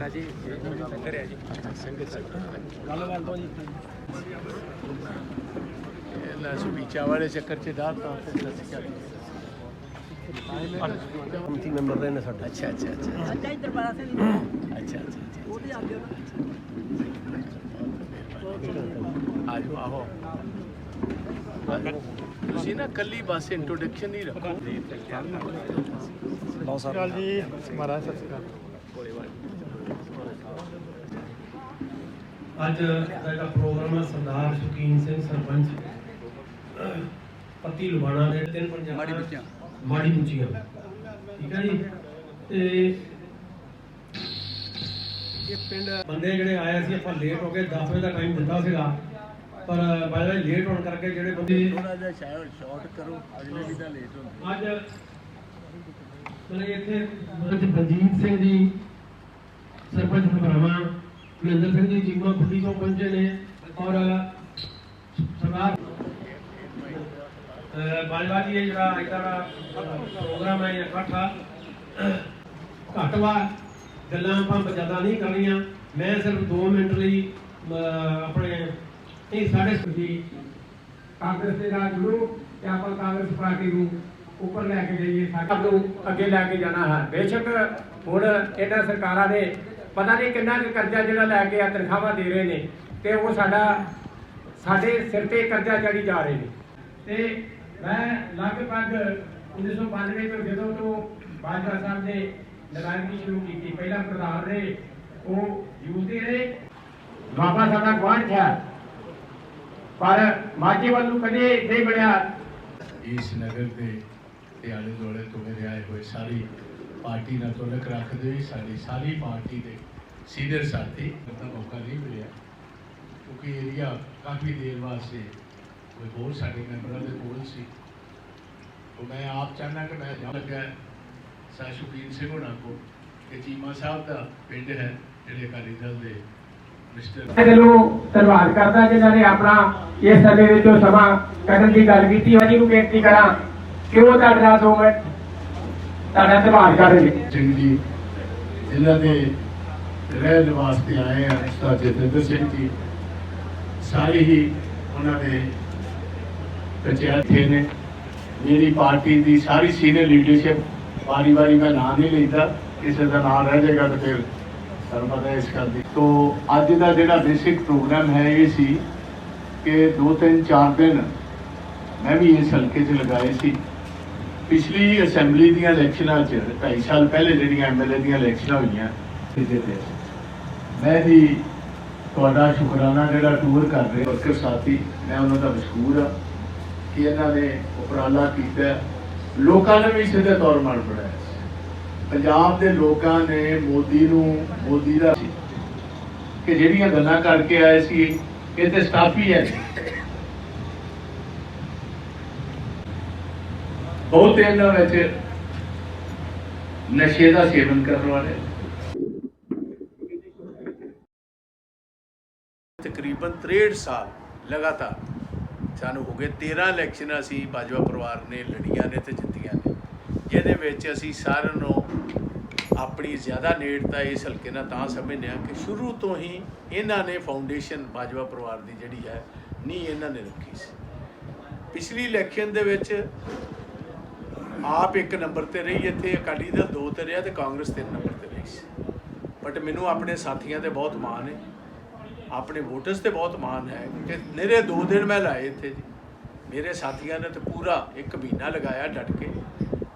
ਸਾਡਾ ਜੀ ਸੰਗਰ ਹੈ ਜੀ। ਗੱਲਬਾਤ ਤੋਂ ਜੀ ਇਹਨਾਂ ਸੁਪੀਚਾ ਵਾਲੇ ਚੱਕਰ ਚ ਦਾਤ ਤਾਂ ਫਿਰ ਸੱਚ ਕਮੇਟੀ ਮੈਂਬਰ ਰਹੇ ਨੇ ਸਾਡੇ। ਅੱਛਾ ਅੱਛਾ ਅੱਛਾ ਅੱਛਾ। ਇੱਧਰ ਬਾਰਾ ਸੇ ਅੱਛਾ ਅੱਛਾ ਅੱਛਾ ਉਹਦੇ ਆ ਗਿਆ ਆਜੋ ਆਹੋ। ਤੁਸੀਂ ਨਾ ਕੱਲੀ ਬਸ ਇੰਟਰੋਡਕਸ਼ਨ ਹੀ ਰੱਖੋ। ਸਰ। ਜੀ? ਮਹਾਰਾਜ ਸਤਿ ਸ਼੍ਰੀ ਅਕਾਲ। ਅੱਜ ਦਾ ਪ੍ਰੋਗਰਾਮ ਹੈ ਸਰਦਾਰ ਸ਼ੁਕੀਨ ਸਿੰਘ ਸਰਪੰਚ ਪੱਤੀ ਲੁਬਾਣਾ ਦੇ ਤਿੰਨ ਪੰਜਾਬਾਂ ਮਾੜੀ ਬੁੱਚੀਆਂ ਮਾੜੀ ਬੁੱਚੀਆਂ ਠੀਕ ਹੈ ਜੀ? ਤੇ ਇਹ ਪਿੰਡ ਬੰਦੇ ਜਿਹੜੇ ਆਏ ਸੀ ਆਪਾਂ ਲੇਟ ਹੋ ਗਏ 10 ਵਜੇ ਦਾ ਟਾਈਮ ਦਿੱਤਾ ਸੀਗਾ। ਪਰ ਵਿੱਚ ਲੇਟ ਹੋਣ ਕਰਕੇ ਜਿਹੜੇ ਬੰਦੇ ਥੋੜਾ ਜਿਹਾ ਸ਼ਾਰਟ ਕਰੋ ਅਗਲੇ ਵੀ ਤਾਂ ਲੇਟ ਹੁੰਦੇ ਅੱਜ ਮੇਰੇ ਇੱਥੇ ਸਰਪੰਚ ਬਲਜੀਤ ਸਿੰਘ ਜੀ, ਸਰਪੰਚ ਭਰਾਵਾਂ ਮਹਿੰਦਰ ਸਿੰਘ ਜੀ, ਚੀਮਾ ਖੁੱਡੀ ਤੋਂ ਪਹੁੰਚੇ ਨੇ ਔਰ ਸਰਦਾਰ ਬਾਜਵਾ ਜੀ, ਇਹ ਜਿਹੜਾ ਇੱਦਾਂ ਦਾ ਪ੍ਰੋਗਰਾਮ ਹੈ ਇਕੱਠਾ। ਘੱਟ ਗੱਲਾਂ ਆਪਾਂ ਜ਼ਿਆਦਾ ਨਹੀਂ ਕਰਨੀਆਂ। ਮੈਂ ਸਿਰਫ 2 ਮਿੰਟ ਲਈ ਆਪਣੇ ਇਹ ਸਾਡੇ ਸੁਦੀ ਕਾਂਗਰਸ ਦੇ ਰਾਜ ਨੂੰ ਤੇ ਆਪਾਂ ਕਾਂਗਰਸ ਪਾਰਟੀ ਨੂੰ ਉੱਪਰ ਲੈ ਕੇ ਜਾਈਏ ਸਾਡਾ। ਨੂੰ ਅੱਗੇ ਲੈ ਕੇ ਜਾਣਾ ਹੈ। ਬੇਸ਼ੱਕ ਹੁਣ ਇਹਨਾਂ ਸਰਕਾਰਾਂ ਨੇ ਪਤਾ ਨਹੀਂ ਕਿੰਨਾ ਕੁ ਕਰਜ਼ਾ ਜਿਹੜਾ ਲੈ ਕੇ ਆ, ਤਨਖਾਹਾਂ ਦੇ ਰਹੇ ਨੇ ਤੇ ਉਹ ਸਾਡਾ, ਸਾਡੇ ਸਿਰ ਤੇ ਕਰਜ਼ਾ ਚੜੀ ਜਾ ਰਹੇ ਨੇ। ਤੇ ਮੈਂ ਲਗਭਗ 1992 ਤੋਂ ਜਦੋਂ ਤੋਂ ਬਾਜਵਾ ਸਾਹਿਬ ਨੇ ਨਰਾਇਣਗੀ ਸ਼ੁਰੂ ਕੀਤੀ, ਪਹਿਲਾਂ ਪ੍ਰਧਾਨ ਰਹੇ, ਉਹ ਯੂਥ ਰਹੇ। ਬਾਬਾ ਸਾਡਾ ਗਵਾਂਢ ਹੈ। ਪਰ ਮਾਝੇ ਵੱਲ ਨੂੰ ਕਦੇ ਨਹੀਂ ਬਣਿਆ ਇਸ ਨਗਰ ਦੇ ਤੇ ਆਲੇ ਦੁਆਲੇ ਤੋਂ ਮੇਰੇ ਆਏ ਹੋਏ ਸਾਰੀ ਪਾਰਟੀ ਨਾਲ ਤੁਲਕ ਰੱਖਦੇ ਹੋਏ ਸਾਡੀ ਸਾਰੀ ਪਾਰਟੀ ਦੇ ਸੀਨੀਅਰ ਸਾਥੀ ਦਾ ਮੌਕਾ ਨਹੀਂ ਮਿਲਿਆ। ਕਿਉਂਕਿ ਏਰੀਆ ਕਾਫੀ ਦੇਰ ਵਾਸਤੇ ਕੋਈ ਹੋਰ ਸਾਡੇ ਮੈਂਬਰਾਂ ਦੇ ਕੋਲ ਸੀ। ਉਹ ਮੈਂ ਆਪ ਚਾਹਨਾ ਕਿ ਮੈਂ ਜਾ ਲੱਗਾ ਸਾਸ਼ੁਕੀਨ ਸਿੰਘ ਹੋਣਾ ਕੋ ਕਿ ਚੀਮਾ ਸਾਹਿਬ ਦਾ ਪਿੰਡ ਹੈ, ਜਿਹੜੇ ਅਕਾਲੀ ਦਲ ਦੇ ਮਿਸਟਰ ਦਿਲੋਂ ਧੰਨਵਾਦ ਕਰਦਾ ਜਿਨ੍ਹਾਂ ਨੇ ਆਪਣਾ ਇਸ ਸਮੇਂ ਵਿੱਚੋਂ ਸਮਾਂ ਕੱਢਣ ਦੀ ਗੱਲ ਕੀਤੀ। ਹੈ ਜੀ ਨੂੰ ਬੇਨਤੀ ਕਰਾਂ ਕਿਉਂ ਤੁਹਾਡੇ ਨਾਲ ਦੋ ਮਿੰਟ? ਤੁਹਾਡਾ ਧੰਨਵਾਦ ਕਰ ਰਹੇ ਨੇ। ਸਿੰਘ ਜੀ ਜਿਨ੍ਹਾਂ ਦੇ ਰਹਿਣ ਵਾਸਤੇ ਆਏ ਆ ਉਸਤਾਦ ਜਤਿੰਦਰ ਸਿੰਘ ਜੀ। ਸਾਰੇ ਹੀ ਉਹਨਾਂ ਦੇ ਕਚਹਿਰੇ ਨੇ। ਮੇਰੀ ਪਾਰਟੀ ਦੀ ਸਾਰੀ ਸੀਨੀਅਰ ਲੀਡਰਸ਼ਿਪ ਵਾਰੀ ਵਾਰੀ ਮੈਂ ਨਾਂ ਨਹੀਂ ਲੈਂਦਾ, ਕਿਸੇ ਦਾ ਨਾਮ ਰਹਿ ਜਾਏਗਾ ਤਾਂ ਫਿਰ ਸਾਨੂੰ ਪਤਾ ਇਸ ਗੱਲ ਦੀ। ਤੋਂ ਅੱਜ ਦਾ ਜਿਹੜਾ ਬੇਸਿਕ ਪ੍ਰੋਗਰਾਮ ਹੈ ਇਹ ਸੀ ਕਿ ਦੋ ਤਿੰਨ ਚਾਰ ਦਿਨ ਮੈਂ ਵੀ ਇਸ ਹਲਕੇ 'ਚ ਲਗਾਏ ਸੀ। ਪਿਛਲੀ ਅਸੈਂਬਲੀ ਦੀਆਂ ਇਲੈਕਸ਼ਨਾਂ 'ਚ 2.5 ਸਾਲ ਪਹਿਲੇ ਜਿਹੜੀਆਂ ਐਮਐਲਏ ਦੀਆਂ ਇਲੈਕਸ਼ਨਾਂ ਹੋਈਆਂ ਕਿਤੇ ਤੇ ਮੈਂ ਵੀ ਤੁਹਾਡਾ ਸ਼ੁਕਰਾਨਾ ਜਿਹੜਾ ਟੂਰ ਕਰ ਰਹੇ ਵਰਕਰ ਸਾਥੀ, ਮੈਂ ਉਹਨਾਂ ਦਾ ਮਸ਼ਕੂਰ ਆ ਕਿ ਇਹਨਾਂ ਨੇ ਉਪਰਾਲਾ ਕੀਤਾ। ਲੋਕਾਂ ਨੇ ਵੀ ਸਿੱਧੇ ਤੌਰ ਮਨ ਪੜਾਇਆ ਪੰਜਾਬ ਦੇ ਲੋਕਾਂ ਨੇ ਮੋਦੀ ਨੂੰ, ਮੋਦੀ ਦਾ ਕਿ ਜਿਹੜੀਆਂ ਗੱਲਾਂ ਕਰਕੇ ਆਏ ਸੀ, ਇਹ ਤੇ ਸਟਾਫ ਹੀ ਹੈ। ਬਹੁਤ ਇਹਨਾਂ ਵਿੱਚ ਨਸ਼ੇ ਦਾ ਸੇਵਨ ਕਰਨ ਵਾਲੇ। ਤਕਰੀਬਨ 63 ਸਾਲ ਲਗਾਤਾਰ ਸਾਨੂੰ ਹੋ ਗਏ 13 ਇਲੈਕਸ਼ਨ ਅਸੀਂ ਬਾਜਵਾ ਪਰਿਵਾਰ ਨੇ, ਲੜੀਆਂ ਨੇ ਤੇ ਜਿੱਤੀਆਂ ਨੇ। ਜਿਹਦੇ ਵਿੱਚ ਅਸੀਂ ਸਾਰਿਆਂ ਨੂੰ ਆਪਣੀ ਜ਼ਿਆਦਾ ਨੇੜਤਾ ਇਸ ਹਲਕੇ ਨਾਲ ਤਾਂ ਸਮਝਦੇ ਹਾਂ ਕਿ ਸ਼ੁਰੂ ਤੋਂ ਹੀ ਇਹਨਾਂ ਨੇ ਫਾਊਂਡੇਸ਼ਨ ਬਾਜਵਾ ਪਰਿਵਾਰ ਦੀ ਜਿਹੜੀ ਹੈ, ਨਹੀਂ ਇਹਨਾਂ ਨੇ ਰੱਖੀ ਸੀ। ਪਿਛਲੀ ਇਲੈਕਸ਼ਨ ਦੇ ਵਿੱਚ ਆਪ ਇੱਕ ਨੰਬਰ ਤੇ ਰਹੀ, ਇੱਥੇ ਅਕਾਲੀ ਦਲ ਦੋ ਤੇ ਰਿਹਾ ਤੇ ਕਾਂਗਰਸ ਤਿੰਨ ਨੰਬਰ ਤੇ ਰਹੀ ਸੀ। ਬਟ ਮੈਨੂੰ ਆਪਣੇ ਸਾਥੀਆਂ ਤੇ ਬਹੁਤ ਮਾਣ ਹੈ। ਆਪਣੇ ਵੋਟਰਸ ਤੇ ਬਹੁਤ ਮਾਣ ਹੈ ਕਿ ਨਿਰੇ ਦੋ ਦਿਨ ਮੈਂ ਲਾਏ ਇੱਥੇ ਜੀ। ਮੇਰੇ ਸਾਥੀਆਂ ਨੇ ਤੇ ਪੂਰਾ ਇੱਕ ਮਹੀਨਾ ਲਗਾਇਆ ਡਟ ਕੇ।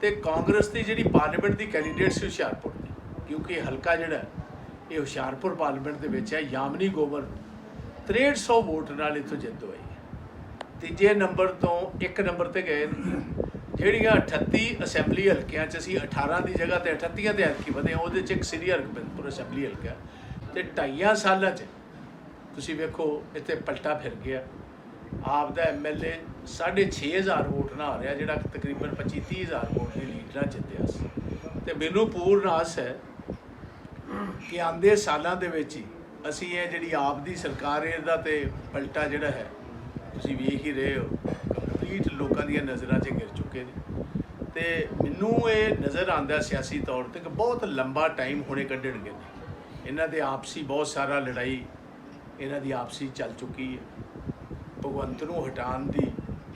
ਤੇ ਕਾਂਗਰਸ ਦੀ ਜਿਹੜੀ ਪਾਰਲੀਮੈਂਟ ਦੀ ਕੈਂਡੀਡੇਟ ਸੀ ਹੁਸ਼ਿਆਰਪੁਰ ਦੀ, ਕਿਉਂਕਿ ਹਲਕਾ ਜਿਹੜਾ, ਇਹ ਹੁਸ਼ਿਆਰਪੁਰ ਪਾਰਲੀਮੈਂਟ ਦੇ ਵਿੱਚ ਹੈ, ਯਾਮਨੀ ਗੋਬਰ 6300 ਵੋਟ ਨਾਲ ਇੱਥੋਂ ਜਿੱਤ ਹੋਈ। ਤੀਜੇ ਨੰਬਰ ਤੋਂ ਇੱਕ ਨੰਬਰ ਤੇ ਗਏ ਜਿਹੜੀਆਂ 38 ਅਸੈਂਬਲੀ ਹਲਕਿਆਂ 'ਚ ਅਸੀਂ 18 ਦੀ ਜਗ੍ਹਾ ਤੇ 38 ਦੇ ਹਲਕੇ ਵਧੇ ਉਹਦੇ 'ਚ ਇੱਕ ਸ੍ਰੀ ਹਰਗੋਬਿੰਦਪੁਰ ਅਸੈਂਬਲੀ ਹਲਕਾ ਤੇ ਢਾਈਆਂ ਸਾਲਾਂ 'ਚ ਤੁਸੀਂ ਵੇਖੋ, ਇੱਥੇ ਪਲਟਾ ਫਿਰ ਗਿਆ। ਆਪ ਦਾ ਐਮਐਲਏ 6500 ਵੋਟ ਨਾਲ ਆ ਰਿਹਾ ਜਿਹੜਾ ਤਕਰੀਬਨ 25 30000 ਵੋਟ ਦੀ ਲੀਡ ਨਾਲ ਜਿੱਤਿਆ ਸੀ। ਤੇ ਮੈਨੂੰ ਪੂਰਨ ਆਸ ਹੈ ਕਿ ਆਂਦੇ ਸਾਲਾਂ ਦੇ ਵਿੱਚ ਹੀ ਅਸੀਂ ਇਹ ਜਿਹੜੀ ਆਪ ਦੀ ਸਰਕਾਰ ਇਹਦਾ ਤੇ ਪਲਟਾ ਜਿਹੜਾ ਹੈ, ਤੁਸੀਂ ਵੇਖ ਹੀ ਰਹੇ ਹੋ। ਕੰਪਲੀਟ ਲੋਕਾਂ ਦੀਆਂ ਨਜ਼ਰਾਂ 'ਚ ਗਿਰ ਚੁੱਕੇ ਨੇ। ਤੇ ਮੈਨੂੰ ਇਹ ਨਜ਼ਰ ਆਂਦਾ ਸਿਆਸੀ ਤੌਰ ਤੇ ਕਿ ਬਹੁਤ ਲੰਬਾ ਟਾਈਮ ਹੁਣੇ ਕੱਢਣਗੇ ਨੇ। ਇਹਨਾਂ ਦੇ ਆਪਸੀ ਬਹੁਤ ਸਾਰਾ ਲੜਾਈ, ਇਹਨਾਂ ਦੀ ਆਪਸੀ ਚੱਲ ਚੁੱਕੀ ਹੈ। ਭਗਵੰਤ ਨੂੰ ਹਟਾਉਣ ਦੀ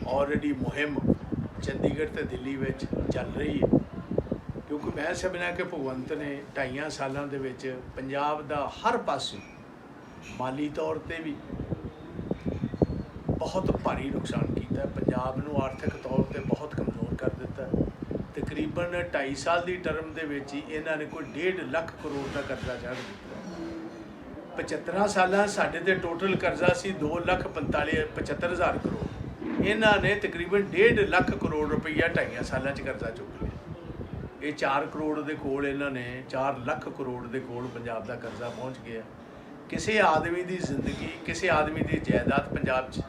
ਆਲਰੇਡੀ ਮੁਹਿੰਮ ਚੰਡੀਗੜ੍ਹ ਤੇ ਦਿੱਲੀ ਵਿੱਚ ਚੱਲ ਰਹੀ ਹੈ। ਕਿਉਂਕਿ ਮੈਂ ਸਮਝਣਾ ਕਿ ਭਗਵੰਤ ਨੇ ਢਾਈਆਂ ਸਾਲਾਂ ਦੇ ਵਿੱਚ ਪੰਜਾਬ ਦਾ ਹਰ ਪਾਸੇ ਮਾਲੀ ਤੌਰ ਤੇ ਵੀ ਬਹੁਤ ਭਾਰੀ ਨੁਕਸਾਨ ਕੀਤਾ ਪੰਜਾਬ ਨੂੰ ਆਰਥਿਕ ਤੌਰ ਤੇ ਬਹੁਤ ਕਮਜ਼ੋਰ ਕਰ ਦਿੱਤਾ ਤਕਰੀਬਨ 2.5 ਸਾਲ ਦੀ ਟਰਮ ਦੇ ਵਿੱਚ ਹੀ ਇਹਨਾਂ ਨੇ ਕੋਈ 1.5 ਲੱਖ ਕਰੋੜ ਦਾ ਕਰਜ਼ਾ ਚੜ੍ਹ ਦਿੱਤਾ 75 ਸਾਲਾਂ ਸਾਡੇ ਤੇ ਟੋਟਲ ਕਰਜ਼ਾ ਸੀ 2 ਲੱਖ 45 75000 ਕਰੋੜ। ਇਹਨਾਂ ਨੇ ਤਕਰੀਬਨ 1.5 ਲੱਖ ਕਰੋੜ ਰੁਪਈਆ ਢਾਈਆਂ ਸਾਲਾਂ 'ਚ ਕਰਜ਼ਾ ਚੁੱਕ ਲਿਆ। ਇਹ 4 ਕਰੋੜ ਦੇ ਕੋਲ ਇਹਨਾਂ ਨੇ 4 ਲੱਖ ਕਰੋੜ ਦੇ ਕੋਲ ਪੰਜਾਬ ਦਾ ਕਰਜ਼ਾ ਪਹੁੰਚ ਗਿਆ। ਕਿਸੇ ਆਦਮੀ ਦੀ ਜ਼ਿੰਦਗੀ, ਕਿਸੇ ਆਦਮੀ ਦੀ ਜਾਇਦਾਦ ਪੰਜਾਬ 'ਚ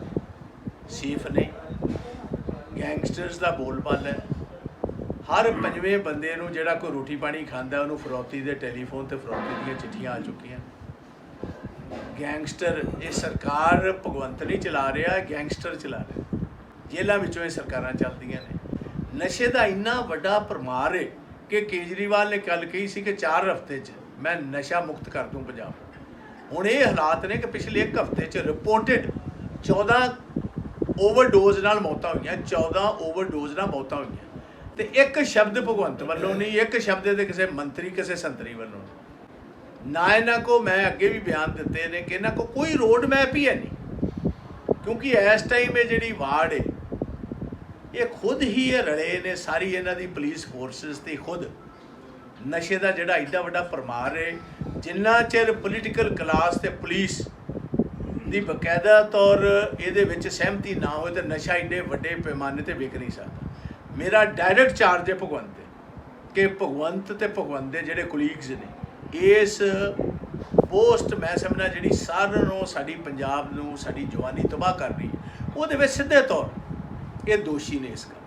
ਸੇਫ ਨੇ। ਗੈਂਗਸਟਰਸ ਦਾ ਬੋਲਬਾਲਾ ਹੈ। ਹਰ ਪੰਜਵੇਂ ਬੰਦੇ ਨੂੰ ਜਿਹੜਾ ਕੋਈ ਰੋਟੀ ਪਾਣੀ ਖਾਂਦਾ ਉਹਨੂੰ ਫਰੌਤੀ ਦੇ ਟੈਲੀਫੋਨ ਤੇ ਫਰੌਤੀ ਦੀਆਂ ਚਿੱਠੀਆਂ ਆ ਚੁੱਕੀਆਂ। ਗੈਂਗਸਟਰ, ਇਹ ਸਰਕਾਰ ਭਗਵੰਤ ਨਹੀਂ ਚਲਾ ਰਿਹਾ, ਗੈਂਗਸਟਰ ਚਲਾ ਰਿਹਾ। ਜੇਲ੍ਹਾਂ ਵਿੱਚੋਂ ਇਹ ਸਰਕਾਰਾਂ ਚੱਲਦੀਆਂ ਨੇ। ਨਸ਼ੇ ਦਾ ਇੰਨਾ ਵੱਡਾ ਪਰਮਾਰ ਹੈ ਕਿ ਕੇਜਰੀਵਾਲ ਨੇ ਕੱਲ ਕਹੀ ਸੀ ਕਿ 4 ਹਫ਼ਤੇ 'ਚ ਮੈਂ ਨਸ਼ਾ ਮੁਕਤ ਕਰ ਦੂੰ ਪੰਜਾਬ ਹੁਣ ਇਹ ਹਾਲਾਤ ਨੇ ਕਿ ਪਿਛਲੇ ਇੱਕ ਹਫ਼ਤੇ 'ਚ ਰਿਪੋਰਟਡ 14 ਓਵਰਡੋਜ਼ ਨਾਲ ਮੌਤਾਂ ਹੋਈਆਂ 14 ਓਵਰਡੋਜ਼ ਨਾਲ ਮੌਤਾਂ ਹੋਈਆਂ। ਤੇ ਇੱਕ ਸ਼ਬਦ ਭਗਵੰਤ ਵੱਲੋਂ ਨਹੀਂ, ਇੱਕ ਸ਼ਬਦ ਦੇ ਕਿਸੇ ਮੰਤਰੀ, ਕਿਸੇ ਸੰਤਰੀ ਵੱਲੋਂ ਨਹੀਂ। ਨਾ ਇਹਨਾਂ ਕੋ ਮੈਂ ਅੱਗੇ ਵੀ ਬਿਆਨ ਦਿੱਤੇ ਨੇ ਕਿ ਇਹਨਾਂ ਕੋ ਕੋਈ ਰੋਡ ਮੈਪ ਹੀ ਹੈ ਨਹੀਂ। ਕਿਉਂਕਿ ਇਸ ਟਾਈਮ ਇਹ ਜਿਹੜੀ ਵਾਰਡ ਹੈ ਇਹ ਖੁਦ ਹੀ ਇਹ ਰਲੇ ਨੇ ਸਾਰੀ ਇਹਨਾਂ ਦੀ ਪੁਲਿਸ ਫੋਰਸਸ ਤੇ ਖੁਦ। ਨਸ਼ੇ ਦਾ ਜਿਹੜਾ ਐਡਾ ਵੱਡਾ ਪਰਮਾਰ ਹੈ ਜਿੰਨਾ ਚਿਰ ਪੋਲੀਟੀਕਲ ਕਲਾਸ ਤੇ ਪੁਲਿਸ ਦੀ ਬਕਾਇਦਾ ਤੌਰ ਇਹਦੇ ਵਿੱਚ ਸਹਿਮਤੀ ਨਾ ਹੋਵੇ ਤਾਂ ਨਸ਼ਾ ਇੰਨੇ ਵੱਡੇ ਪੈਮਾਨੇ ਤੇ ਵਿਕ ਨਹੀਂ ਸਕਦਾ। ਮੇਰਾ ਡਾਇਰੈਕਟ ਚਾਰਜ ਹੈ ਭਗਵੰਤ ਤੇ ਕਿ ਭਗਵੰਤ ਤੇ ਭਗਵੰਤ ਦੇ ਜਿਹੜੇ ਕੁਲੀਗਸ ਨੇ ਇਸ ਪੋਸਟ ਮੈਂ ਸਮਝਣਾ ਜਿਹੜੀ ਸਾਰਿਆਂ ਨੂੰ ਸਾਡੀ ਪੰਜਾਬ ਨੂੰ ਸਾਡੀ ਜਵਾਨੀ ਤਬਾਹ ਕਰ ਰਹੀ ਹੈ ਉਹਦੇ ਵਿੱਚ ਸਿੱਧੇ ਤੌਰ ਇਹ ਦੋਸ਼ੀ ਨੇ ਇਸ ਗੱਲ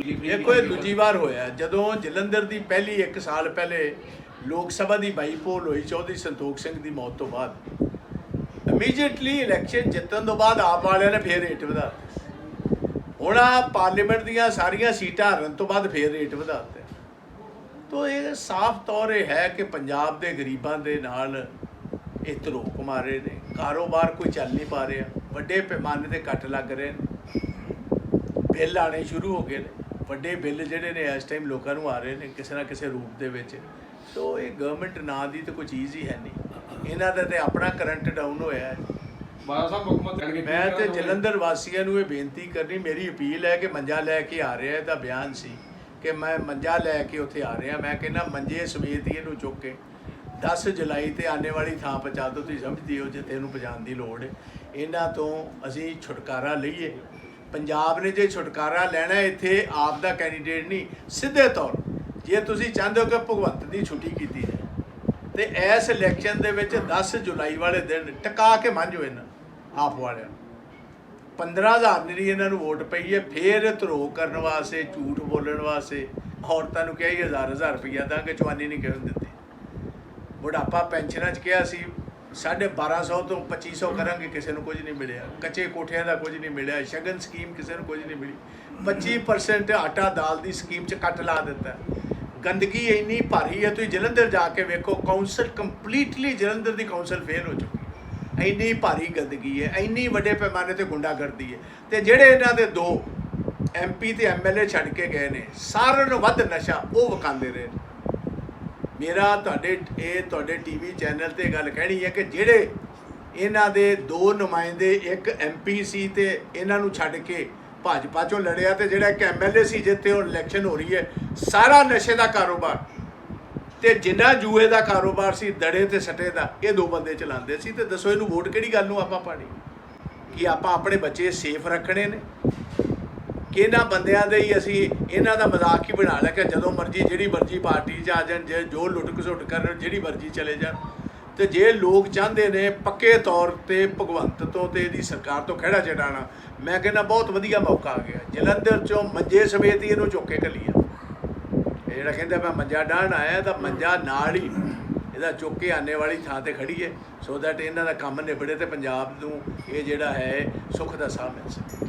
ਇਹ ਦੂਜੀ ਵਾਰ ਹੋਇਆ। ਜਦੋਂ ਜਲੰਧਰ ਦੀ ਪਹਿਲੀ 1 ਸਾਲ ਪਹਿਲੇ ਲੋਕ ਸਭਾ ਦੀ ਬਾਈਪੋਲ ਹੋਈ ਚੌਧਰੀ ਸੰਤੋਖ ਸਿੰਘ ਦੀ ਮੌਤ ਤੋਂ ਬਾਅਦ ਇਮੀਡੀਏਟਲੀ ਇਲੈਕਸ਼ਨ ਜਿੱਤਣ ਤੋਂ ਬਾਅਦ ਆਪ ਵਾਲਿਆਂ ਨੇ ਫੇਰ ਰੇਟ ਵਧਾ ਦਿੱਤੇ ਹੁਣ ਆ ਪਾਰਲੀਮੈਂਟ ਦੀਆਂ ਸਾਰੀਆਂ ਸੀਟਾਂ ਹਾਰਨ ਤੋਂ ਬਾਅਦ ਫੇਰ ਰੇਟ ਵਧਾ ਦਿੱਤੇ ਤੋ ਇਹ ਸਾਫ਼ ਤੌਰ ਇਹ ਹੈ ਕਿ ਪੰਜਾਬ ਦੇ ਗਰੀਬਾਂ ਦੇ ਨਾਲ ਇਹ ਧਰੋਕ ਮਾਰੇ ਨੇ। ਕਾਰੋਬਾਰ ਕੋਈ ਚੱਲ ਨਹੀਂ ਪਾ ਰਿਹਾ। ਵੱਡੇ ਪੈਮਾਨੇ ਤੇ ਕੱਟ ਲੱਗ ਰਹੇ ਨੇ। ਬਿੱਲ ਆਣੇ ਸ਼ੁਰੂ ਹੋ ਗਏ ਨੇ। ਵੱਡੇ ਬਿੱਲ ਜਿਹੜੇ ਨੇ ਇਸ ਟਾਈਮ ਲੋਕਾਂ ਨੂੰ ਆ ਰਹੇ ਨੇ ਕਿਸੇ ਨਾ ਕਿਸੇ ਰੂਪ ਦੇ ਵਿੱਚ। ਸੋ ਇਹ ਗਵਰਨਮੈਂਟ ਨਾਂ ਦੀ ਤਾਂ ਕੋਈ ਚੀਜ਼ ਹੀ ਹੈ ਨਹੀਂ। ਇਹਨਾਂ ਦਾ ਤੇ ਆਪਣਾ ਕਰੰਟ ਡਾਊਨ ਹੋਇਆ ਹੈ। ਬਾਰਾ ਸਾਹਿਬ ਮੁੱਖ ਮੰਤਰੀ ਮੈਂ ਤੇ ਜਲੰਧਰ ਵਾਸੀਆਂ ਨੂੰ ਇਹ ਬੇਨਤੀ ਕਰਨੀ ਮੇਰੀ ਅਪੀਲ ਹੈ ਕਿ ਮੰਜਾ ਲੈ ਕੇ ਆ ਰਿਹਾ ਇਹਦਾ ਬਿਆਨ ਸੀ ਕਿ ਮੈਂ ਮੰਜਾ ਲੈ ਕੇ ਉੱਥੇ ਆ ਰਿਹਾ। ਮੈਂ ਕਹਿੰਦਾ ਮੰਜੇ ਸਮੇਤ ਹੀ ਇਹਨੂੰ ਚੁੱਕ ਕੇ 10 ਜੁਲਾਈ ਤੇ ਆਨੇ ਵਾਲੀ ਥਾਂ ਪਹੁੰਚਾ ਦਿਓ ਤੁਸੀਂ ਸਮਝਦੇ ਹੋ ਜਿੱਥੇ ਇਹਨੂੰ ਪਹੁੰਚਾਉਣ ਦੀ ਲੋੜ ਹੈ। ਇਹਨਾਂ ਤੋਂ ਅਸੀਂ ਛੁਟਕਾਰਾ ਲਈਏ। ਪੰਜਾਬ ਨੇ ਜੇ ਛੁਟਕਾਰਾ ਲੈਣਾ ਇੱਥੇ ਆਪ ਦਾ ਕੈਂਡੀਡੇਟ ਨਹੀਂ ਸਿੱਧੇ ਤੌਰ ਜੇ ਤੁਸੀਂ ਚਾਹੁੰਦੇ ਹੋ ਕਿ ਭਗਵੰਤ ਦੀ ਛੁੱਟੀ ਕੀਤੀ ਜਾਏ ਤੇ ਇਸ ਇਲੈਕਸ਼ਨ ਦੇ ਵਿੱਚ 10 ਜੁਲਾਈ ਵਾਲੇ ਦਿਨ ਟਿਕਾ ਕੇ ਮੰਝੋ ਇਹਨਾਂ, ਆਪ ਵਾਲਿਆਂ ਨੂੰ। 15000 ਜਿਹੜੀ ਇਹਨਾਂ ਨੂੰ ਵੋਟ ਪਈ ਹੈ, ਫੇਰ ਧਰੋ ਕਰਨ ਵਾਸਤੇ, ਝੂਠ ਬੋਲਣ ਵਾਸਤੇ, ਔਰਤਾਂ ਨੂੰ ਕਿਹਾ ਹੀ ਹਜ਼ਾਰ ਹਜ਼ਾਰ ਰੁਪਈਆ ਦਾਂਗੇ ਚਵਾਨੀ ਨਹੀਂ ਕਰਨ ਦਿੱਤੀ। ਬੁਢਾਪਾ ਪੈਨਸ਼ਨਾਂ 'ਚ ਕਿਹਾ ਸੀ 1250 ਤੋਂ 2500 ਕਰਾਂਗੇ, ਕਿਸੇ ਨੂੰ ਕੁਝ ਨਹੀਂ ਮਿਲਿਆ। ਕੱਚੇ ਕੋਠਿਆਂ ਦਾ ਕੁਝ ਨਹੀਂ ਮਿਲਿਆ, ਸ਼ਗਨ ਸਕੀਮ ਕਿਸੇ ਨੂੰ ਕੁਝ ਨਹੀਂ ਮਿਲੀ। 25% ਆਟਾ ਦਾਲ ਦੀ ਸਕੀਮ 'ਚ ਕੱਟ ਲਾ ਦਿੱਤਾ। ਗੰਦਗੀ ਇੰਨੀ ਭਾਰੀ ਹੈ, ਤੁਸੀਂ ਜਲੰਧਰ ਜਾ ਕੇ ਵੇਖੋ ਕਾਉਂਸਲ ਕੰਪਲੀਟਲੀ ਜਲੰਧਰ ਦੀ ਕਾਉਂਸਲ ਫੇਲ ਹੋ ਚੁੱਕੀ ਹੈ ਇੰਨੀ ਭਾਰੀ ਗੰਦਗੀ ਹੈ, ਇੰਨੀ ਵੱਡੇ ਪੈਮਾਨੇ ਤੇ ਗੁੰਡਾਗਰਦੀ ਹੈ ਤੇ ਜਿਹੜੇ ਇਹਨਾਂ ਦੇ ਦੋ ਐਮਪੀ ਤੇ ਐਮਐਲਏ ਛੱਡ ਕੇ ਗਏ ਨੇ, ਸਾਰਿਆਂ ਨੂੰ ਵੱਧ ਨਸ਼ਾ ਉਹ ਵਕਾਉਂਦੇ ਰਹੇ ਨੇ। ਮੇਰਾ ਤੁਹਾਡੇ, ਇਹ ਤੁਹਾਡੇ ਟੀਵੀ ਚੈਨਲ ਤੇ ਗੱਲ ਕਹਿਣੀ ਹੈ ਕਿ ਜਿਹੜੇ ਇਹਨਾਂ ਦੇ ਦੋ ਨੁਮਾਇੰਦੇ, ਇੱਕ ਐਮਪੀ ਸੀ ਤੇ ਇਹਨਾਂ ਨੂੰ ਛੱਡ ਕੇ ਭਾਜਪਾ ਚੋਂ ਲੜਿਆ ਤੇ ਜਿਹੜਾ ਇੱਕ ਐਮਐਲਏ ਸੀ ਜਿੱਥੇ ਹੁਣ ਇਲੈਕਸ਼ਨ ਹੋ ਰਹੀ ਹੈ, ਸਾਰਾ ਨਸ਼ੇ ਦਾ ਕਾਰੋਬਾਰ ਤੇ ਜਿੰਨਾ ਜੂਏ ਦਾ ਕਾਰੋਬਾਰ ਸੀ, ਦੜੇ ਤੇ ਸੱਟੇ ਦਾ, ਇਹ ਦੋ ਬੰਦੇ ਚਲਾਉਂਦੇ ਸੀ ਤੇ ਦੱਸੋ ਇਹਨੂੰ ਵੋਟ ਕਿਹੜੀ ਗੱਲ ਨੂੰ ਆਪਾਂ ਪਾਣੀ? ਕਿ ਆਪਾਂ ਆਪਣੇ ਬੱਚੇ ਸੇਫ ਰੱਖਣੇ ਨੇ? ਕਿ ਇਹਨਾਂ ਬੰਦਿਆਂ ਦੇ ਹੀ ਅਸੀਂ ਇਹਨਾਂ ਦਾ ਮਜ਼ਾਕ ਹੀ ਬਣਾ ਲਿਆ ਕਿ ਜਦੋਂ ਮਰਜ਼ੀ, ਜਿਹੜੀ ਮਰਜ਼ੀ ਪਾਰਟੀ 'ਚ ਆ ਜਾਣ, ਜੇ ਜੋ ਲੁੱਟ ਘਸੁੱਟ ਕਰਨ, ਜਿਹੜੀ ਮਰਜ਼ੀ ਚਲੇ ਜਾਣ। ਤੇ ਜੇ ਲੋਕ ਚਾਹੁੰਦੇ ਨੇ ਪੱਕੇ ਤੌਰ ਤੇ ਭਗਵੰਤ ਤੋਂ ਤੇ ਇਹਦੀ ਸਰਕਾਰ ਤੋਂ ਖਹਿੜਾ ਛਡਾਣਾ ਮੈਂ ਕਹਿੰਦਾ ਬਹੁਤ ਵਧੀਆ ਮੌਕਾ ਆ ਗਿਆ। ਜਲੰਧਰ ਚੋਂ ਮੰਜੇ ਸਮੇਤ ਹੀ ਇਹਨੂੰ ਚੁੱਕ ਕੇ ਇਹ ਜਿਹੜਾ ਕਹਿੰਦਾ ਮੈਂ ਮੰਜਾ ਡਾਹਣ ਆਇਆ ਤਾਂ ਮੰਜਾ ਨਾਲ ਹੀ ਇਹਦਾ ਚੁੱਕ ਕੇ ਆਨੇ ਵਾਲੀ ਥਾਂ ਤੇ ਖੜੀ ਹੈ ਸੋ ਦੈਟ ਇਹਨਾਂ ਦਾ ਕੰਮ ਨਿਬੜੇ ਤੇ ਪੰਜਾਬ ਨੂੰ ਇਹ ਜਿਹੜਾ ਹੈ ਸੁੱਖ ਦਾ ਸਾਹ ਮਿਲ ਸਕੇ।